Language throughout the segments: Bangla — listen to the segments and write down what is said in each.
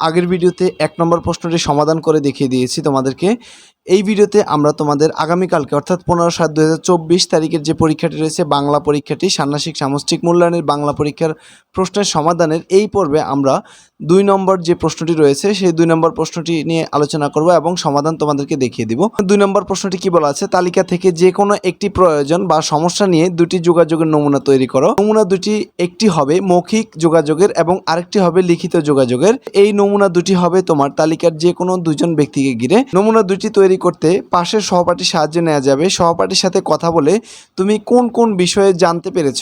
আগের ভিডিওতে এক নম্বর প্রশ্নটি সমাধান করে দেখিয়ে দিয়েছি তোমাদেরকে। এই ভিডিওতে আমরা তোমাদের আগামীকালকে, অর্থাৎ পনেরো সাত দু তারিখের যে পরীক্ষাটি রয়েছে, বাংলা পরীক্ষাটি ষান্মাসিক সামষ্টিক মূল্যায়নের বাংলা পরীক্ষার প্রশ্নের সমাধানের এই পর্বে আমরা দুই নম্বর যে প্রশ্নটি রয়েছে, সেই দুই নম্বর প্রশ্নটি নিয়ে আলোচনা করব এবং সমাধান তোমাদেরকে দেখিয়ে দিব। দুই নম্বর প্রশ্নটি কি বলা আছে? তালিকা থেকে যে কোনো একটি প্রয়োজন বা সমস্যা নিয়ে দুটি যোগাযোগের নমুনা তৈরি করো। নমুনা দুটি, একটি হবে মৌখিক যোগাযোগের এবং আরেকটি হবে লিখিত যোগাযোগের। এই নমুনা দুটি হবে তোমার তালিকার যে কোনো দুজন ব্যক্তিকে ঘিরে। নমুনা দুটি তৈরি করতে পাশের সহপাঠীর সাহায্য নেওয়া যাবে। সহপাঠীর সাথে কথা বলে তুমি কোন কোন বিষয়ে জানতে পেরেছ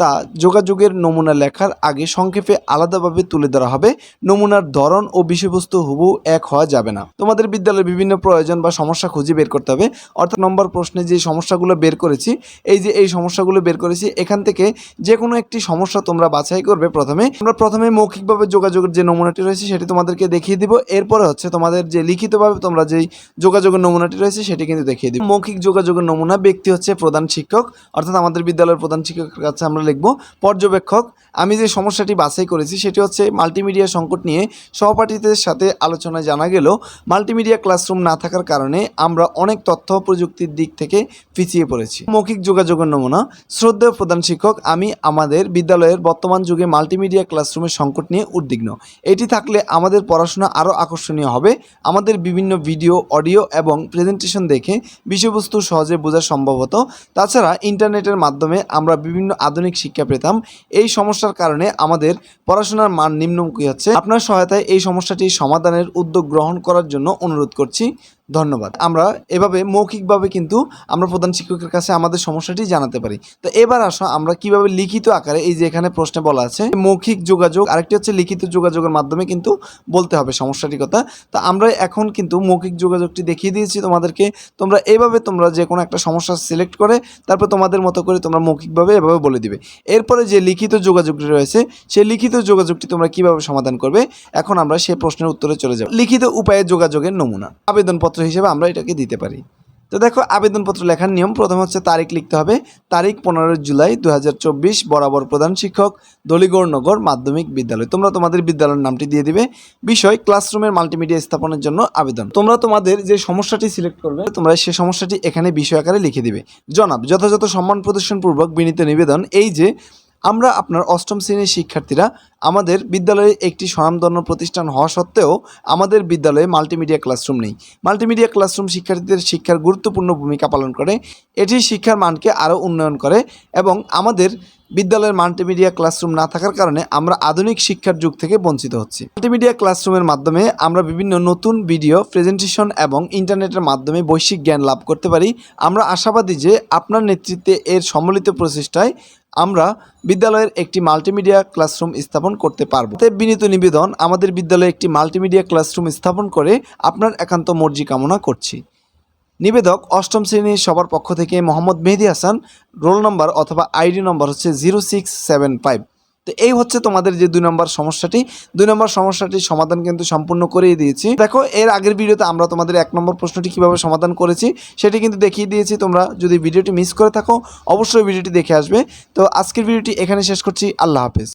তা যোগাযোগের নমুনা লেখার আগে সংক্ষেপে আলাদাভাবে তুলে ধরা হবে। নমুনার ধরন ও বিষয়বস্তু হুবু এক হওয়া যাবে না। তোমাদের বিদ্যালয়ের বিভিন্ন প্রয়োজন বা সমস্যা খুঁজে বের করতে হবে। অর্থাৎ নম্বর প্রশ্নে যে সমস্যাগুলো বের করেছি, এই যে এই সমস্যাগুলো বের করেছি, এখান থেকে যে কোনো একটি সমস্যা তোমরা বাছাই করবে প্রথমে। আমরা প্রথমে মৌখিকভাবে যোগাযোগের যে নমুনাটি রয়েছে, সেটি তোমাদেরকে দেখিয়ে দিব। এরপরে হচ্ছে তোমাদের যে লিখিতভাবে তোমরা যেই যোগাযোগের নমুনাটি রয়েছে, সেটি কিন্তু দেখিয়ে দিব। মৌখিক যোগাযোগের নমুনা, ব্যক্তি হচ্ছে প্রধান শিক্ষক, অর্থাৎ আমাদের বিদ্যালয়ের প্রধান শিক্ষকের কাছে আমরা লিখব, পর্যবেক্ষক, আমি যে সমস্যাটি বাছাই করেছি, সেটি হচ্ছে মাল্টিমিডিয়া সংকট নিয়ে সহপাঠীদের সাথে আলোচনায় জানা গেল। মাল্টিমিডিয়া ক্লাসরুম না থাকার কারণে আমরা অনেক তথ্য প্রযুক্তির দিক থেকে পিছিয়ে পড়েছি। মৌখিক যোগাযোগের নমুনা, শ্রদ্ধেয় প্রধান শিক্ষক, আমি আমাদের বিদ্যালয়ের বর্তমান যুগে মাল্টিমিডিয়া ক্লাসরুমের সংকট নিয়ে উদ্বিগ্ন। এটি থাকলে আমাদের পড়াশোনা আরও আকর্ষণীয় হবে। আমাদের বিভিন্ন ভিডিও, অডিও এবং প্রেজেন্টেশন দেখে বিষয়বস্তু সহজে বোঝা সম্ভব হতো। তাছাড়া ইন্টারনেটের মাধ্যমে আমরা বিভিন্ন আধুনিক শিক্ষা পেতাম। এই সমস্যার কারণে আমাদের পড়াশোনার মান নিম্নমুখী হচ্ছে। আপনার সহায়তায় এই সমস্যাটি সমাধানের উদ্যোগ গ্রহণ করার জন্য অনুরোধ করছি। ধন্যবাদ। আমরা এভাবে মৌখিকভাবে কিন্তু আমরা প্রধান শিক্ষকের কাছে আমাদের সমস্যাটি জানাতে পারি। তো এবার আসো, আমরা কীভাবে লিখিত আকারে এই যে এখানে প্রশ্নে বলা আছে, মৌখিক যোগাযোগ, আরেকটি হচ্ছে লিখিত যোগাযোগের মাধ্যমে কিন্তু বলতে হবে সমস্যাটির কথা। তো আমরা এখন কিন্তু মৌখিক যোগাযোগটি দেখিয়ে দিয়েছি তোমাদেরকে। তোমরা এভাবে তোমরা যে কোনো একটা সমস্যা সিলেক্ট করে, তারপর তোমাদের মতো করে তোমরা মৌখিকভাবে এভাবে বলে দিবে। এরপরে যে লিখিত যোগাযোগটি রয়েছে, সেই লিখিত যোগাযোগটি তোমরা কীভাবে সমাধান করবে? এখন আমরা সেই প্রশ্নের উত্তরে চলে যাব। লিখিত উপায়ে যোগাযোগের নমুনা। আবেদনপত্র হিসেবে আমরা এটাকে দিতে পারি। তো দেখো, আবেদনপত্র লেখার নিয়ম, প্রথম হচ্ছে তারিখ লিখতে হবে। তারিখ পনেরো জুলাই দু হাজার চব্বিশ, বরাবর প্রধান শিক্ষক, দলিগড়নগর মাধ্যমিক বিদ্যালয়। তোমরা তোমাদের বিদ্যালয়ের নামটি দিয়ে দিবে। বিষয়, ক্লাসরুমের মাল্টিমিডিয়া স্থাপনের জন্য আবেদন। তোমরা তোমাদের যে সমস্যাটি সিলেক্ট করবে, তোমরা সে সমস্যাটি এখানে বিষয় আকারে লিখে দিবে। জনাব, যথাযথ সম্মান প্রদর্শনপূর্বক বিনীত নিবেদন এই যে আমরা আপনার অষ্টম শ্রেণির শিক্ষার্থীরা আমাদের বিদ্যালয়ে একটি স্বনামধন্য প্রতিষ্ঠান হওয়া সত্ত্বেও আমাদের বিদ্যালয়ে মাল্টিমিডিয়া ক্লাসরুম নেই। মাল্টিমিডিয়া ক্লাসরুম শিক্ষার্থীদের শিক্ষার গুরুত্বপূর্ণ ভূমিকা পালন করে। এটি শিক্ষার মানকে আরও উন্নয়ন করে এবং আমাদের বিদ্যালয়ের মাল্টিমিডিয়া ক্লাসরুম না থাকার কারণে আমরা আধুনিক শিক্ষার যুগ থেকে বঞ্চিত হচ্ছি। মাল্টিমিডিয়া ক্লাসরুমের মাধ্যমে আমরা বিভিন্ন নতুন ভিডিও প্রেজেন্টেশন এবং ইন্টারনেটের মাধ্যমে বৈশ্বিক জ্ঞান লাভ করতে পারি। আমরা আশাবাদী যে আপনার নেতৃত্বে এর সম্মিলিত প্রচেষ্টায় আমরা বিদ্যালয়ের একটি মাল্টিমিডিয়া ক্লাসরুম স্থাপন করতে পারব। তাই বিনীত নিবেদন, আমাদের বিদ্যালয়ে একটি মাল্টিমিডিয়া ক্লাসরুম স্থাপন করে আপনার একান্ত মর্জি কামনা করছি। নিবেদক, অষ্টম শ্রেণির সবার পক্ষ থেকে মোহাম্মদ মেহেদি হাসান, রোল নম্বর অথবা আইডি নম্বর হচ্ছে জিরো সিক্স সেভেন ফাইভ তো এই হচ্ছে তোমাদের যে দুই নম্বর সমস্যাটি। দুই নম্বর সমস্যাটির সমাধান কিন্তু সম্পূর্ণ করেই দিয়েছি। দেখো, এর আগের ভিডিওতে আমরা তোমাদের এক নম্বর প্রশ্নটি কীভাবে সমাধান করেছি, সেটি কিন্তু দেখিয়ে দিয়েছি। তোমরা যদি ভিডিওটি মিস করে থাকো, অবশ্যই ভিডিওটি দেখে আসবে। তো আজকের ভিডিওটি এখানে শেষ করছি। আল্লাহ হাফেজ।